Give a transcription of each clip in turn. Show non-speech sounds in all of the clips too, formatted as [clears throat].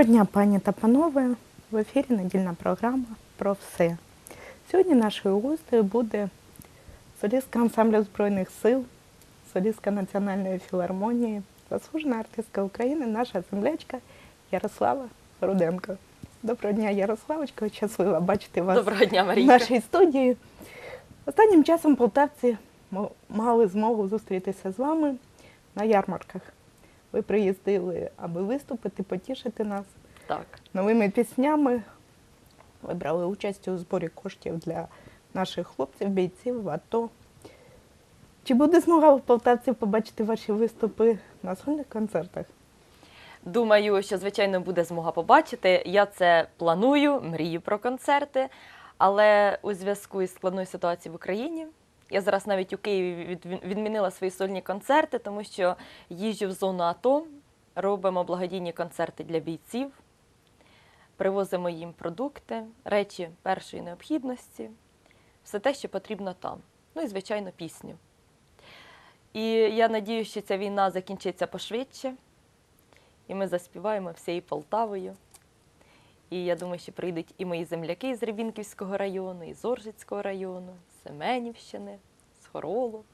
Доброго дня, пані та панове. В ефірі недільна програма про все. Сьогодні нашою гостею буде солістка ансамблю Збройних сил, солістка Національної філармонії, заслужена артистка України, наша землячка Ярослава Руденко. Доброго дня, Ярославочка. Щаслива бачити вас Доброго дня, в нашій студії. Останнім часом полтавці мали змогу зустрітися з вами на ярмарках. Ви приїздили, аби виступити, потішити нас Так. новими піснями. Ви брали участь у зборі коштів для наших хлопців, бійців в АТО. Чи буде змога у полтавців побачити ваші виступи на сольних концертах? Думаю, що звичайно буде змога побачити. Я це планую, мрію про концерти. Але у зв'язку із складною ситуацією в Україні я зараз навіть у Києві відмінила свої сольні концерти, тому що їжджу в зону АТО, робимо благодійні концерти для бійців, привозимо їм продукти, речі першої необхідності, все те, що потрібно там. Ну і, звичайно, пісню. І я надію, що ця війна закінчиться пошвидше. І ми заспіваємо всією Полтавою. І я думаю, що прийдуть і мої земляки з Рибінківського району, і з Оржицького району, Семенівщини, з Хоролу.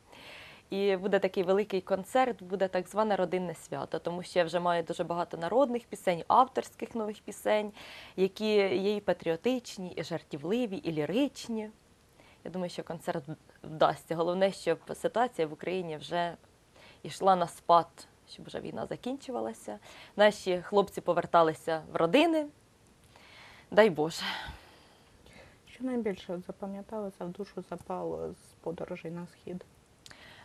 І буде такий великий концерт, буде так зване родинне свято, тому що я вже маю дуже багато народних пісень, авторських нових пісень, які є і патріотичні, і жартівливі, і ліричні. Я думаю, що концерт вдасться. Головне, щоб ситуація в Україні вже йшла на спад, щоб вже війна закінчувалася. Наші хлопці поверталися в родини. Дай Боже. Що найбільше запам'яталося в душу запало з подорожей на схід?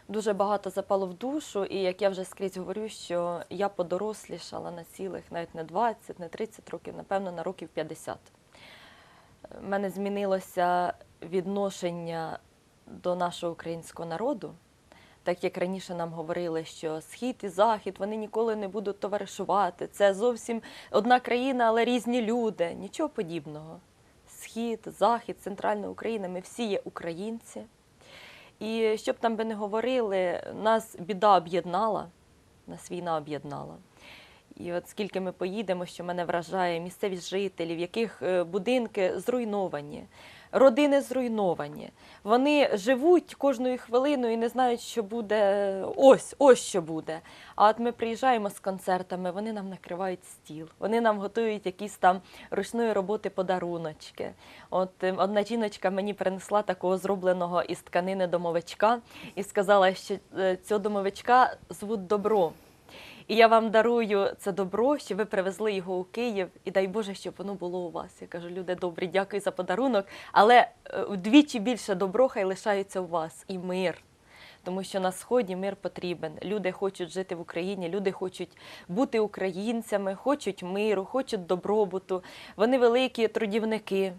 Дуже багато запало в душу, і як я вже скрізь говорю, що я подорослішала на цілих навіть не 20, не 30 років, напевно, на років 50. У мене змінилося відношення до нашого українського народу. Так як раніше нам говорили, що схід і захід вони ніколи не будуть товаришувати. Це зовсім одна країна, але різні люди. Нічого подібного. Схід, захід, центральна Україна ми всі є українці. І щоб там би не говорили, нас біда об'єднала, нас війна об'єднала. І от скільки ми поїдемо, що мене вражає місцевість жителів, яких е, будинки зруйновані, родини зруйновані. Вони живуть кожною хвилиною і не знають, що буде ось, ось що буде. А от ми приїжджаємо з концертами, вони нам накривають стіл, вони нам готують якісь там ручної роботи подаруночки. От е, одна жіночка мені принесла такого зробленого із тканини домовичка і сказала, що е, цього домовичка звуть добро. І я вам дарую це добро, що ви привезли його у Київ, і дай Боже, щоб воно було у вас. Я кажу, люди добрі, дякую за подарунок, але е, вдвічі більше добро хай лишається у вас і мир. Тому що на сході мир потрібен. Люди хочуть жити в Україні, люди хочуть бути українцями, хочуть миру, хочуть добробуту. Вони великі трудівники.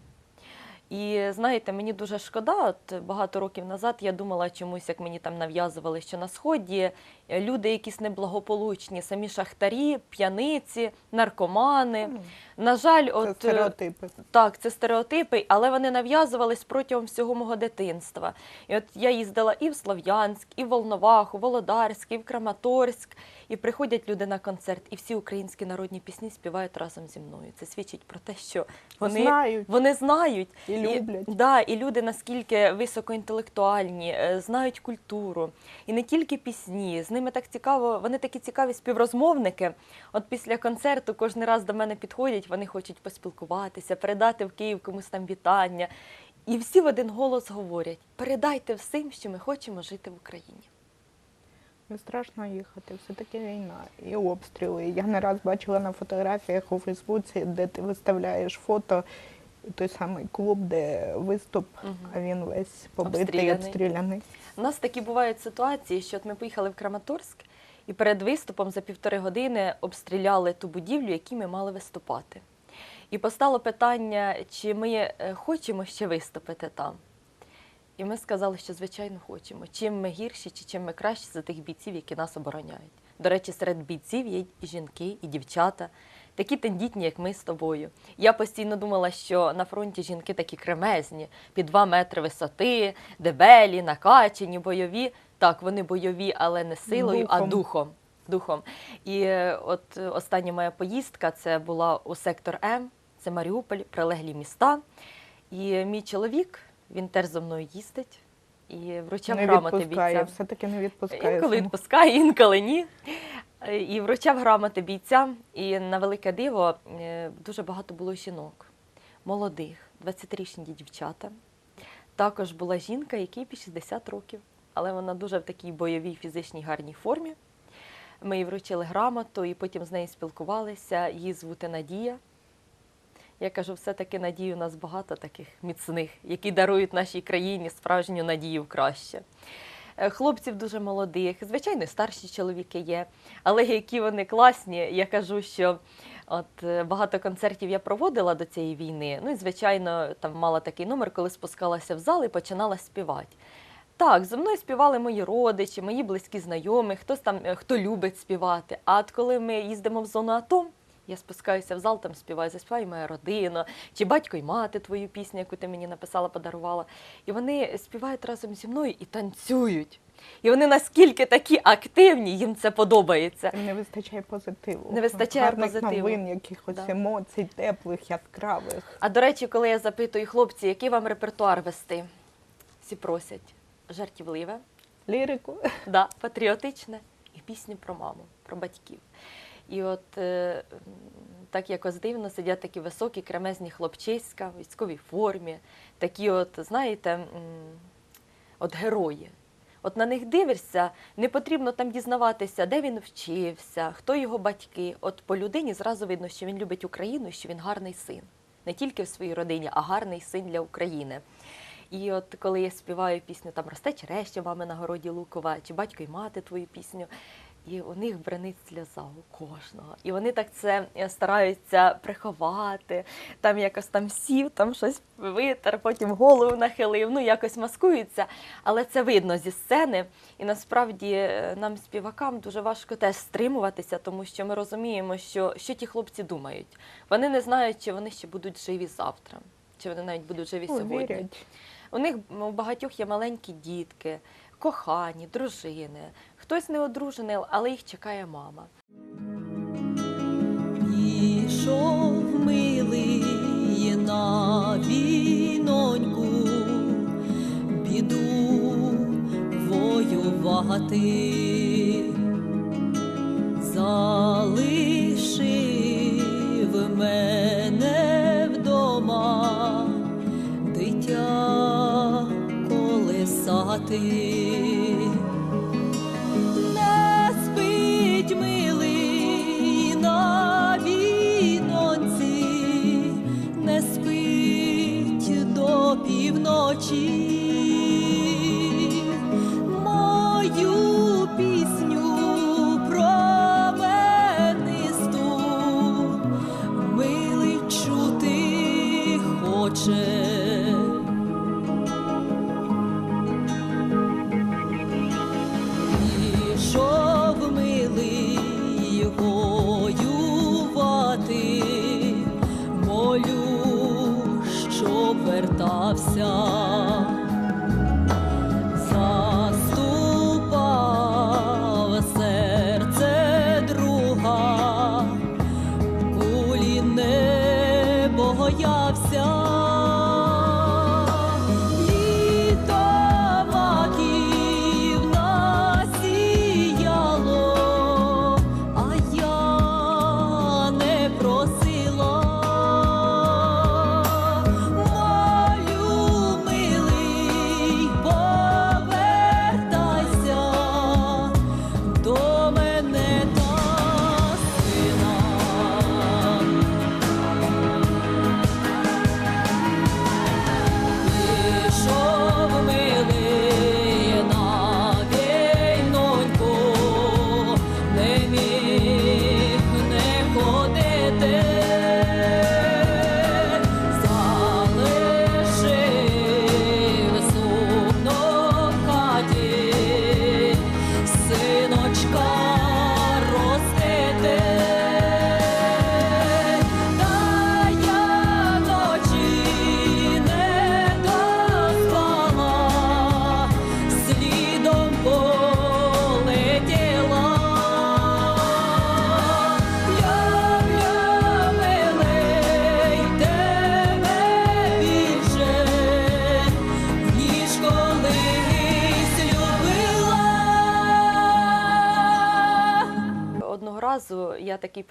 І знаєте, мені дуже шкода. От багато років назад я думала чомусь, як мені там нав'язували, що на сході е, люди якісь неблагополучні, самі шахтарі, п'яниці, наркомани. На жаль, Це от е, стереотипи. так, це стереотипи, але вони нав'язувались протягом всього мого дитинства. І от я їздила і в Слов'янськ, і в Волноваху, Володарськ, і в Краматорськ. І приходять люди на концерт, і всі українські народні пісні співають разом зі мною. Це свідчить про те, що вони Знають. вони знають І люблять. да, і люди наскільки високоінтелектуальні, е, знають культуру. І не тільки пісні, з ними так цікаво, вони такі цікаві співрозмовники. От після концерту кожен раз до мене підходять, вони хочуть поспілкуватися, передати в Київ комусь там вітання. І всі в один голос говорять: передайте всім, що ми хочемо жити в Україні. Не страшно їхати, все-таки війна і обстріли. Я не раз бачила на фотографіях у Фейсбуці, де ти виставляєш фото, той самий клуб, де виступ, а він весь побитий, Обстріляний. обстріляний. У нас такі бувають ситуації, що от ми поїхали в Краматорськ і перед виступом за півтори години обстріляли ту будівлю, якій ми мали виступати. І постало питання, чи ми е, хочемо ще виступити там. І ми сказали, що звичайно хочемо. Чим ми гірші, чи чим ми кращі за тих бійців, які нас обороняють. До речі, серед бійців є і жінки, і дівчата, такі тендітні, як ми з тобою. Я постійно думала, що на фронті жінки такі кремезні, під два метри висоти, дебелі, накачені, бойові. Так, вони бойові, але не силою, а Духом. духом. духом. І от остання моя поїздка це була у сектор М, це Маріуполь, прилеглі міста. І мій чоловік, він теж зо мною їздить і вручав грамоти бійцям. все-таки не відпускає. Інколи відпускає, інколи ні. Е, І вручав грамоти бійцям. І на велике диво е, дуже багато було жінок, молодих, 20-річні дівчата. Також була жінка, якій під 60 років, але вона дуже в такій бойовій фізичній гарній формі. Ми їй вручили грамоту і потім з нею спілкувалися. Її звути Надія. Я кажу, все-таки надії у нас багато таких міцних, які дарують нашій країні справжню надію в краще. Е, Хлопців дуже молодих, звичайно, старші чоловіки є, але які вони класні. Я кажу, що от е, багато концертів я проводила до цієї війни. Ну і звичайно, там мала такий номер, коли спускалася в зал і починала співати. Так, зі мною співали мої родичі, мої близькі знайомі, хтось там, е, хто любить співати. А от коли ми їздимо в зону АТО, я спускаюся в зал, там співаю, заспіває моя родина, чи батько й мати твою пісню, яку ти мені написала, подарувала. І вони співають разом зі мною і танцюють. І вони наскільки такі активні, їм це подобається. Не вистачає позитиву. Не вистачає Гарних позитиву. новин, якихось Да. емоцій, теплих, яскравих. А до речі, коли я запитую хлопці, який вам репертуар вести, всі просять жартівливе, Лірику. да, патріотичне і пісню про маму, про батьків. І от е, так якось дивно сидять такі високі, кремезні хлопчиська в військовій формі, такі, от, знаєте, от герої. От на них дивишся, не потрібно там дізнаватися, де він вчився, хто його батьки. От по людині зразу видно, що він любить Україну, що він гарний син. Не тільки в своїй родині, а гарний син для України. І от коли я співаю пісню там Росте череща, мами на городі Лукова, чи батько й мати твою пісню, і у них бренить сльоза у кожного. І вони так це е, стараються приховати, там якось там сів, там щось витер, потім голову нахилив, ну якось маскуються. Але це видно зі сцени. І насправді е, нам, співакам, дуже важко теж стримуватися, тому що ми розуміємо, що, що ті хлопці думають. Вони не знають, чи вони ще будуть живі завтра, чи вони навіть будуть живі Ну, сьогодні. вірять. У них у багатьох є маленькі дітки, кохані, дружини. Хтось не одружений, але їх чекає мама. Пішов милий на війноньку, піду воювати, залишив мене вдома, дитя колесати.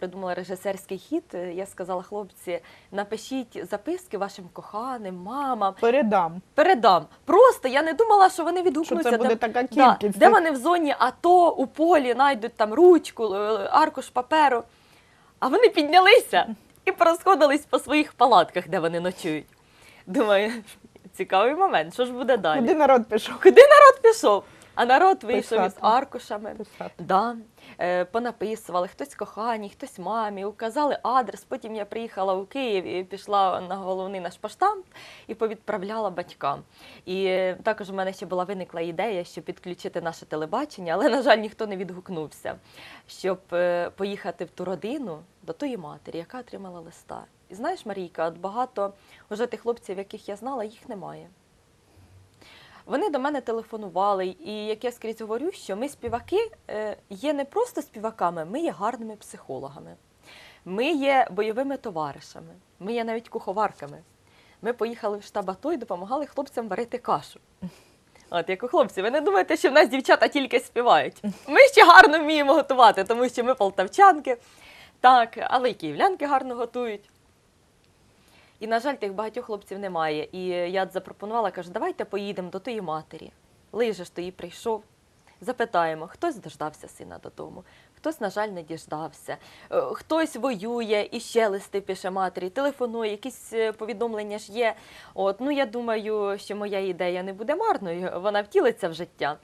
Придумала режисерський хід. Е, Я сказала, хлопці, напишіть записки вашим коханим, мамам. Передам. Передам. Просто я не думала, що вони Що це буде де- така Да, кількість. де вони в зоні АТО у полі знайдуть там ручку, е, аркуш паперу. А вони піднялися і порозходились по своїх палатках, де вони ночують. Думаю, цікавий момент, що ж буде далі? Куди народ пішов? Куди народ пішов? А народ вийшов із аркушами. Писати. Да, понаписували хтось коханій, хтось мамі, указали адрес. Потім я приїхала у Київ і пішла на головний наш поштамт і повідправляла батькам. І е, також у мене ще була виникла ідея, щоб підключити наше телебачення, але, на жаль, ніхто не відгукнувся, щоб е, поїхати в ту родину до тої матері, яка отримала листа. І знаєш, Марійка, от багато вже тих хлопців, яких я знала, їх немає. Вони до мене телефонували, і як я скрізь говорю, що ми співаки е, є не просто співаками, ми є гарними психологами. Ми є бойовими товаришами, ми є навіть куховарками. Ми поїхали в штаб АТО і допомагали хлопцям варити кашу. От як у хлопці, ви не думаєте, що в нас дівчата тільки співають. Ми ще гарно вміємо готувати, тому що ми полтавчанки, так, але й київлянки гарно готують. І, на жаль, тих багатьох хлопців немає. І я запропонувала, кажу, давайте поїдемо до тої матері. Лиже ж тої прийшов. Запитаємо, хтось дождався сина додому, хтось, на жаль, не діждався, Е, хтось воює і ще листи пише матері, телефонує, якісь е, повідомлення ж є. От, ну я думаю, що моя ідея не буде марною, вона втілиться в життя.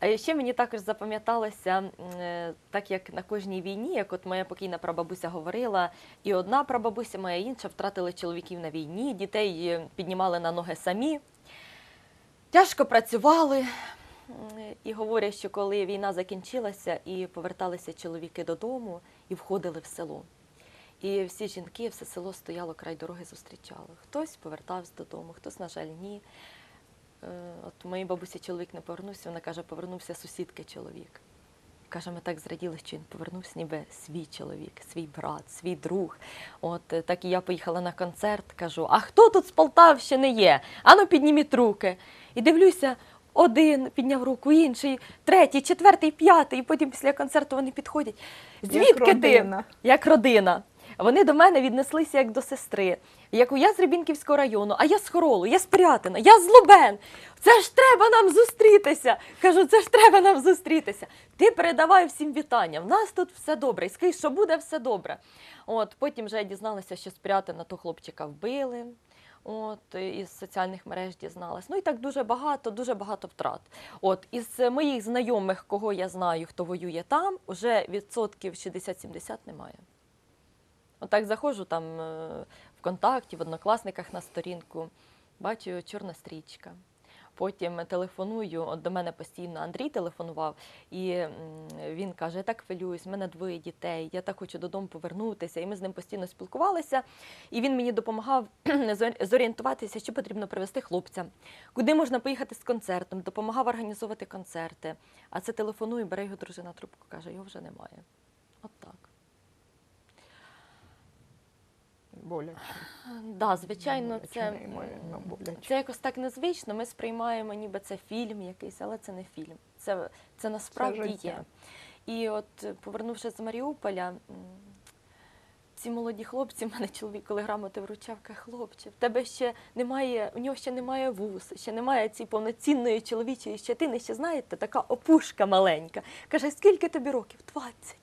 А ще мені також запам'яталося, е, так як на кожній війні, як от моя покійна прабабуся говорила, і одна прабабуся, моя інша втратили чоловіків на війні, дітей е, піднімали на ноги самі, тяжко працювали. І говорять, що коли війна закінчилася і поверталися чоловіки додому і входили в село. І всі жінки, все село стояло край дороги, зустрічало. Хтось повертався додому, хтось, на жаль, ні. Е, От моїй бабусі чоловік не повернувся, вона каже, повернувся сусідки чоловік. Каже, ми так зраділи, що він повернувся, ніби свій чоловік, свій брат, свій друг. От е, так і я поїхала на концерт, кажу: а хто тут з Полтавщини є? Ану, підніміть руки. І дивлюся, один підняв руку, інший, третій, четвертий, п'ятий. І потім після концерту вони підходять. Звідки ти? родина. Як родина. Вони до мене віднеслися як до сестри. Як я з Рибінківського району, а я з Хоролу, я з Пирятина, я з Лубен. Це ж треба нам зустрітися. Кажу, це ж треба нам зустрітися. Ти передавай всім вітання. В нас тут все добре. І скажи, що буде все добре. От потім вже я дізналася, що з Пирятина того хлопчика вбили. От із соціальних мереж дізналась. Ну і так дуже багато, дуже багато втрат. От із моїх знайомих, кого я знаю, хто воює там, уже відсотків 60-70 немає. Отак заходжу там е, ВКонтакті, в однокласниках на сторінку, бачу чорна стрічка. Потім телефоную, от до мене постійно Андрій телефонував, і він каже: Я так хвилююсь, в мене двоє дітей, я так хочу додому повернутися. І ми з ним постійно спілкувалися. І він мені допомагав [clears throat] зорієнтуватися, що потрібно привезти хлопцям, куди можна поїхати з концертом, допомагав організовувати концерти. А це телефоную, бере його дружина трубку, каже, його вже немає. От так. Боляче. Да, звичайно, це, неймовірно боляче. це якось так незвично. Ми сприймаємо, ніби це фільм якийсь, але це не фільм. Це, це насправді життя. є. І от, повернувшись з Маріуполя, ці молоді хлопці, мене чоловік, коли грамоти вручав, каже, хлопче, в тебе ще немає, у нього ще немає вуз, ще немає цієї повноцінної чоловічої щетини, ще знаєте, така опушка маленька. Каже, скільки тобі років? 20.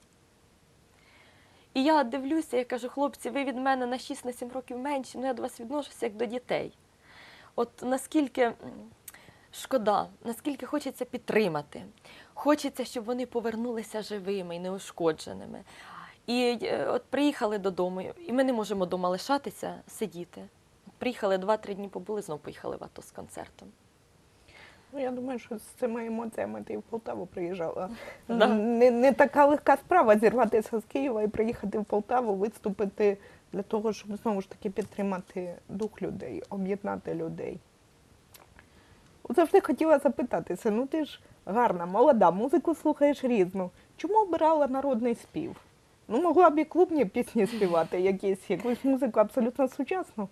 І я дивлюся, я кажу, хлопці, ви від мене на 6-7 років менші, ну я до вас відношуся як до дітей. От наскільки шкода, наскільки хочеться підтримати, хочеться, щоб вони повернулися живими і неушкодженими. І е, от приїхали додому, і ми не можемо вдома лишатися, сидіти. Приїхали 2-3 дні побули, знову поїхали в АТО з концертом. Ну, я думаю, що з цими емоціями ти в Полтаву приїжджала. Да. Не, не така легка справа зірватися з Києва і приїхати в Полтаву, виступити для того, щоб знову ж таки підтримати дух людей, об'єднати людей. От Завжди хотіла запитатися, ну ти ж гарна, молода, музику слухаєш різну. Чому обирала народний спів? Ну, могла б і клубні пісні співати, якісь, якусь музику абсолютно сучасну.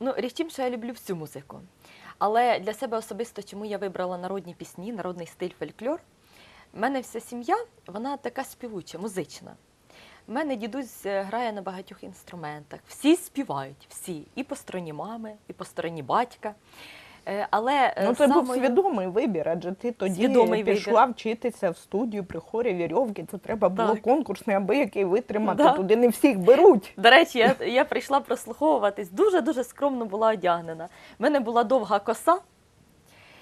Ну, річ тим, що я люблю всю музику. Але для себе особисто, чому я вибрала народні пісні, народний стиль фольклор, У мене вся сім'я, вона така співуча, музична. У мене дідусь е, грає на багатьох інструментах. Всі співають, всі. І по стороні мами, і по стороні батька. Е, Але е, Ну, це був свідомий вибір, адже ти тоді Свідомий пішла вчитися в студію при хорі вірьовки. Це треба було Так. конкурсний, аби який витримати. Да. Туди не всіх беруть. До речі, я, я прийшла прослуховуватись, дуже-дуже скромно була одягнена. У мене була довга коса.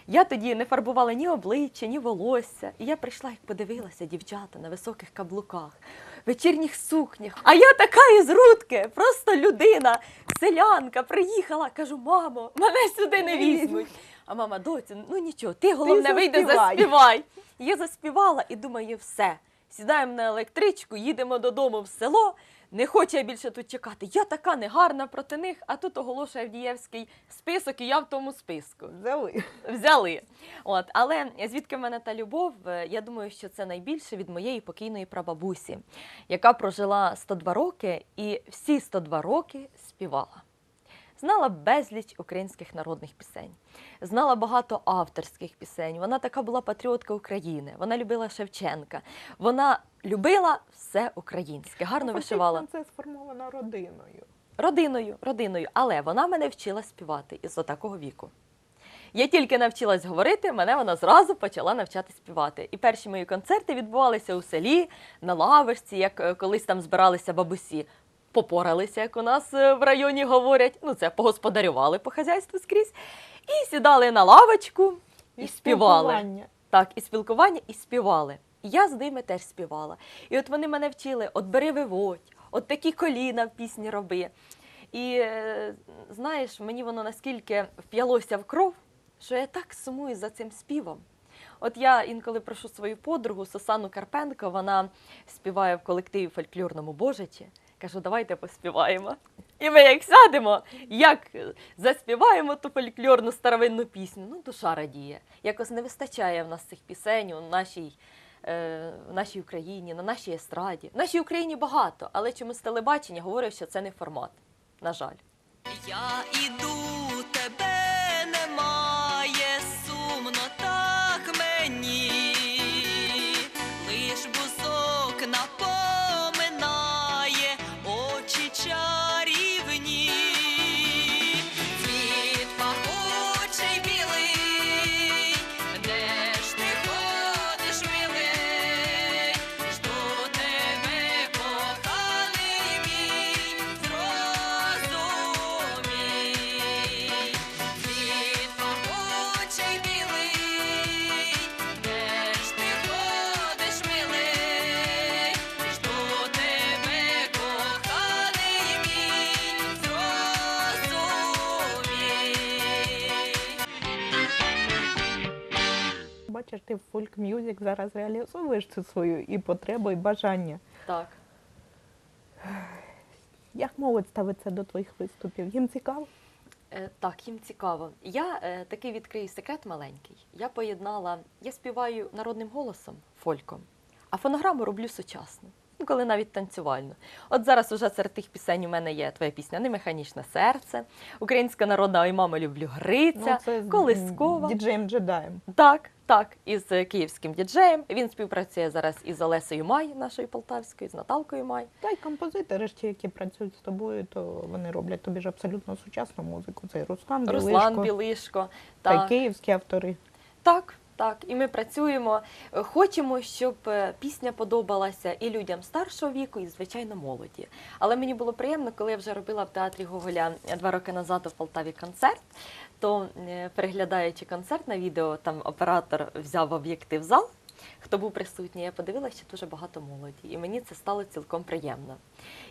Я тоді не фарбувала ні обличчя, ні волосся. І я прийшла і подивилася дівчата на високих каблуках, вечірніх сукнях. А я така із рудки, просто людина, селянка, приїхала. Кажу, мамо, мене сюди не візьмуть. А мама, доцю, ну нічого, ти головне вийде заспівай. заспівай. Я заспівала і думаю, все. Сідаємо на електричку, їдемо додому в село. Не хочу я більше тут чекати. Я така негарна проти них, а тут оголошує Авдієвський список, і я в тому списку. Взяли. Взяли. От, але звідки в мене та любов? Е, Я думаю, що це найбільше від моєї покійної прабабусі, яка прожила 102 роки і всі 102 роки співала. Знала безліч українських народних пісень, знала багато авторських пісень. Вона така була патріотка України. Вона любила Шевченка. Вона любила все українське, гарно Ну, вишивала фактично Це сформовано родиною. родиною, родиною. Але вона мене вчила співати із отакого віку. Я тільки навчилась говорити, мене вона зразу почала навчати співати. І перші мої концерти відбувалися у селі, на лавочці, як е, колись там збиралися бабусі. Попоралися, як у нас е, в районі говорять. Ну, це погосподарювали по хазяйству скрізь. І сідали на лавочку і, співали. Так, і спілкування, і співали. І я з ними теж співала. І от вони мене вчили: от бери виводь, от такі коліна в пісні роби. І е, знаєш, мені воно наскільки вп'ялося в кров, що я так сумую за цим співом. От я інколи прошу свою подругу Сусану Карпенко, вона співає в колективі фольклорному Божичі. Кажу, давайте поспіваємо. І ми як сядемо, як заспіваємо ту фольклорну старовинну пісню, ну душа радіє. Якось не вистачає в нас цих пісень у нашій, е, в нашій Україні, на нашій естраді. В нашій Україні багато, але чомусь телебачення говорить, що це не формат. На жаль. Я іду, Ти фольк мюзик зараз реалізовуєш цю свою і потребу, і бажання. Так. Як молодь ставиться до твоїх виступів? Їм цікаво? Е, Так, їм цікаво. Я е, такий відкрию секрет маленький. Я поєднала, я співаю народним голосом, фольком, а фонограму роблю сучасно. Ну, коли навіть танцювально. От зараз уже серед тих пісень у мене є твоя пісня Не механічне серце, українська народна «Ой, мамо, люблю Гриця, Ну, Колискова. діджеєм джедаєм. Так, так, із київським діджеєм. Він співпрацює зараз із Олесею Май, нашою полтавською, з Наталкою Май. Та й композитори ж ті, які працюють з тобою, то вони роблять тобі ж абсолютно сучасну музику. Це Руслан, Руслан Білишко, Білишко. та й київські автори. Так, так, і ми працюємо. Е, Хочемо, щоб е, пісня подобалася і людям старшого віку, і звичайно молоді. Але мені було приємно, коли я вже робила в театрі Гоголя два роки назад у Полтаві концерт. То е, переглядаючи концерт на відео, там оператор взяв об'єктив зал. Хто був присутній, я подивилася, що дуже багато молоді, і мені це стало цілком приємно.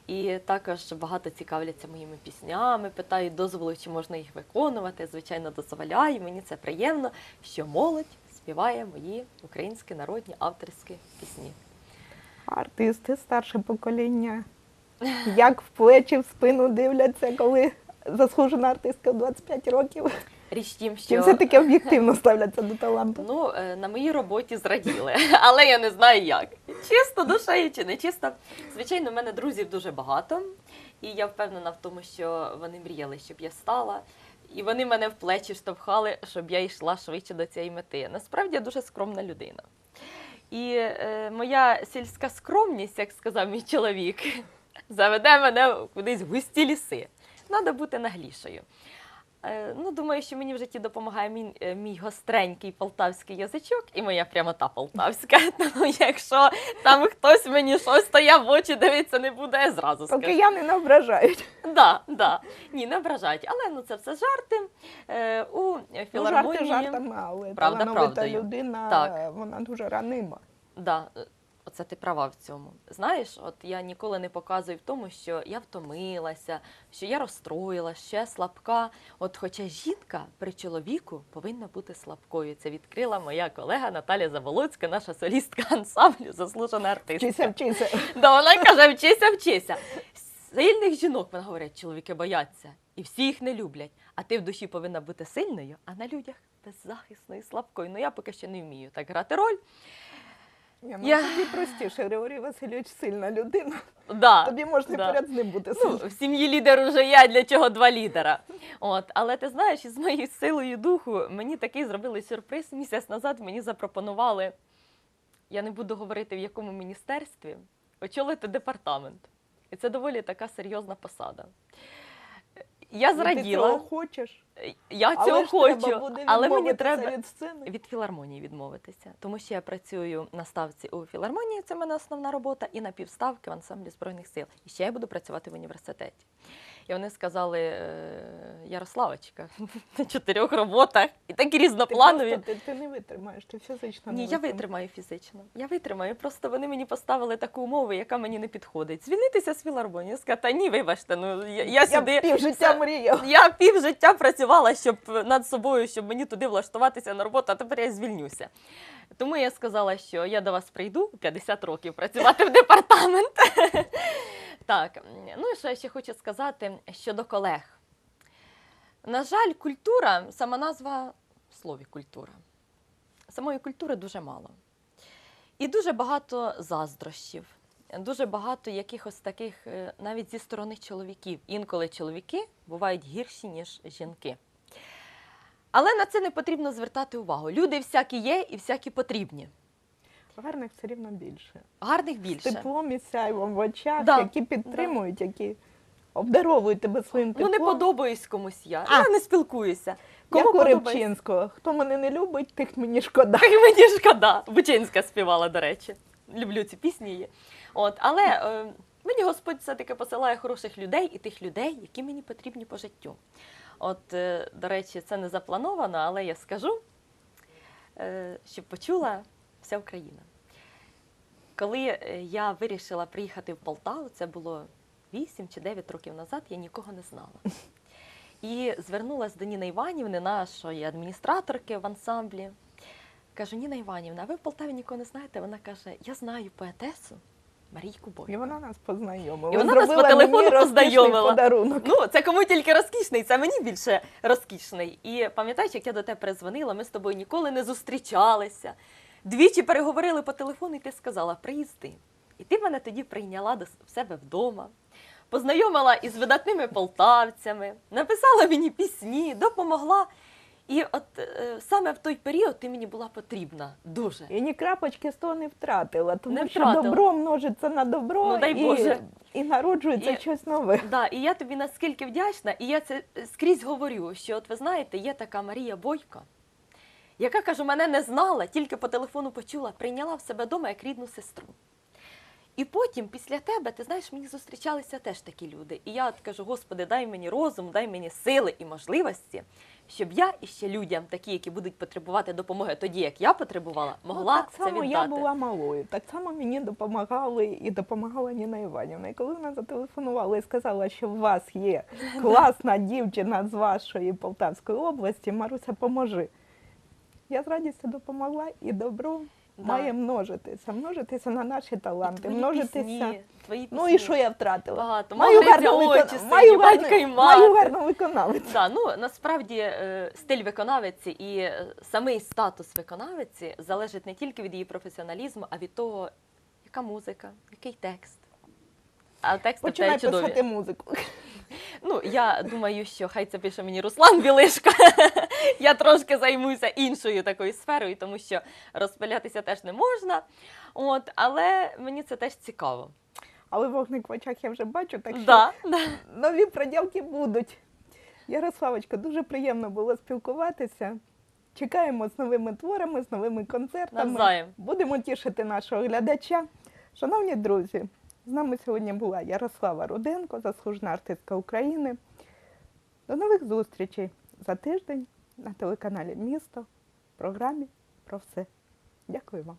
І також багато цікавляться моїми піснями, питають дозволу, чи можна їх виконувати. Звичайно, дозволяю. Мені це приємно, що молодь співає мої українські народні авторські пісні. Артисти, старше покоління. Як в плечі, в спину дивляться, коли заслужена артистка в 25 років. Річ тім, Чи що все-таки об'єктивно ставляться до таланту? ну, е, на моїй роботі зраділи, [laughs] але я не знаю як. Чисто душею чи не чисто. Звичайно, в мене друзів дуже багато, і я впевнена в тому, що вони мріяли, щоб я стала. І вони мене в плечі штовхали, щоб я йшла швидше до цієї мети. Насправді я дуже скромна людина. І е, моя сільська скромність, як сказав мій чоловік, [laughs] заведе мене кудись в густі ліси. Треба бути наглішою. Е, ну, думаю, що мені в житті допомагає мій, е, мій гостренький полтавський язичок і моя прямота полтавська. [laughs] Тому якщо там хтось мені щось то я в очі дивитися не буде, я зразу скажу. Поки я не ображають. Да, да. Ні, не ображають. Але ну це все жарти. Е, у Ну, жарти філармонії. жартами, але Правда, талановита правдою. людина, Так. вона дуже ранима. Да, оце ти права в цьому. Знаєш, от я ніколи не показую в тому, що я втомилася, що я розстроїлася, що я слабка. От хоча жінка при чоловіку повинна бути слабкою. Це відкрила моя колега Наталя Заволоцька, наша солістка ансамблю, заслужена артистка. Вчися, вчися. Да, вона каже, вчися, вчися. Сильних жінок, вона говорить, чоловіки бояться, і всі їх не люблять. А ти в душі повинна бути сильною, а на людях беззахисною, слабкою. Ну я поки що не вмію так грати роль. Я, ну, Я- Тобі простіше, Григорій Васильович сильна людина. Да, Тобі можна да. поряд з ним бути Ну, в сім'ї лідер уже я, для чого два лідера. От, але ти знаєш, із моєю силою духу мені такий зробили сюрприз. Місяць назад мені запропонували, я не буду говорити в якому міністерстві, очолити департамент. І це доволі така серйозна посада. Я зраділа. Ти цього хочеш. я Але цього хочу, треба буде але мені треба від сцени. від філармонії відмовитися, тому що я працюю на ставці у філармонії, це в мене основна робота, і на півставки в ансамблі Збройних сил. І ще я буду працювати в університеті. І вони сказали, «Е, Ярославочка, [laughs] на чотирьох роботах і такі Ти, різнопланові. просто, ти, ти не витримаєш, ти фізично не Ні, я витримаю фізично. Я витримаю. Просто вони мені поставили таку умову, яка мені не підходить. Звільнитися з філармонії. Я сказала, та ні, вибачте, ну я, я сюди. Я пів життя мріяв. я пів життя працювала щоб над собою, щоб мені туди влаштуватися на роботу, а тепер я звільнюся. Тому я сказала, що я до вас прийду 50 років працювати в департамент. [laughs] Так, ну і що я ще хочу сказати щодо колег. На жаль, культура, сама назва в слові культура. Самої культури дуже мало. І дуже багато заздрощів, дуже багато якихось таких, е, навіть зі сторони чоловіків. Інколи чоловіки бувають гірші, ніж жінки. Але на це не потрібно звертати увагу. Люди всякі є і всякі потрібні. Гарних все рівно більше. Гарних З більше. теплом і сяйвом в очах, Да. які підтримують, які обдаровують тебе своїм Ну теплом. не подобаюсь комусь я. А. Я не спілкуюся. Кому Як у подобається? Рибчинського. Хто мене не любить, тих мені шкода. Так мені шкода. Бучинська співала, до речі. Люблю ці пісні її. От, але е, мені Господь все-таки посилає хороших людей і тих людей, які мені потрібні по життю. От, е, до речі, це не заплановано, але я скажу, е, щоб почула вся Україна. Коли е, я вирішила приїхати в Полтаву, це було 8 чи 9 років назад, я нікого не знала. І звернулася до Ніни Іванівни, нашої адміністраторки в ансамблі. Кажу, Ніна Іванівна, а ви в Полтаві нікого не знаєте? Вона каже, я знаю поетесу Марійку І вона нас познайомила. І вона нас по телефону познайомила. подарунок. Ну, це кому тільки розкішний, це мені більше розкішний. І пам'ятаєш, як я до тебе перезвонила, ми з тобою ніколи не зустрічалися. Двічі переговорили по телефону, і ти сказала, приїзди. І ти мене тоді прийняла до в себе вдома, познайомила із видатними полтавцями, написала мені пісні, допомогла. І от е, саме в той період ти мені була потрібна дуже. І ні крапочки з того не втратила, тому Не що втратила. добро множиться на добро Ну, дай і, і народжується І- щось нове. Да, і я тобі наскільки вдячна, і я це скрізь говорю, що от ви знаєте, є така Марія Бойко, яка кажу, мене не знала, тільки по телефону почула, прийняла в себе вдома як рідну сестру. І потім, після тебе, ти знаєш, мені зустрічалися теж такі люди. І я от кажу, Господи, дай мені розум, дай мені сили і можливості, щоб я і ще людям, такі, які будуть потребувати допомоги тоді, як я потребувала, могла ну, так це віддати. я була малою. Так само мені допомагали і допомагала Ніна Іванівна. І коли вона зателефонувала і сказала, що у вас є [laughs] класна дівчина з вашої Полтавської області, Маруся, поможи. Я з радістю допомогла і добро Да. має множитися, множитися на наші таланти, Твої множитися. пісні, твої Ну і що я втратила? Багато. Маю гарну, очі маю, гарну... маю гарну виконавицю. Да, ну насправді е, стиль виконавиці і е, самий статус виконавиці залежить не тільки від її професіоналізму, а від того, яка музика, який текст. А тексти в Починай писати музику. [laughs] Ну, я думаю, що хай це пише мені Руслан Білишка. [laughs] я трошки займуся іншою такою сферою, тому що розпилятися теж не можна. От, але мені це теж цікаво. Але вогник в очах я вже бачу, так що Да, да. нові проділки будуть. Ярославочка, дуже приємно було спілкуватися. Чекаємо з новими творами, з новими концертами. Навзаєм. Будемо тішити нашого глядача. Шановні друзі, з нами сьогодні була Ярослава Руденко, заслужена артистка України. До нових зустрічей за тиждень на телеканалі Місто в програмі про все. Дякую вам.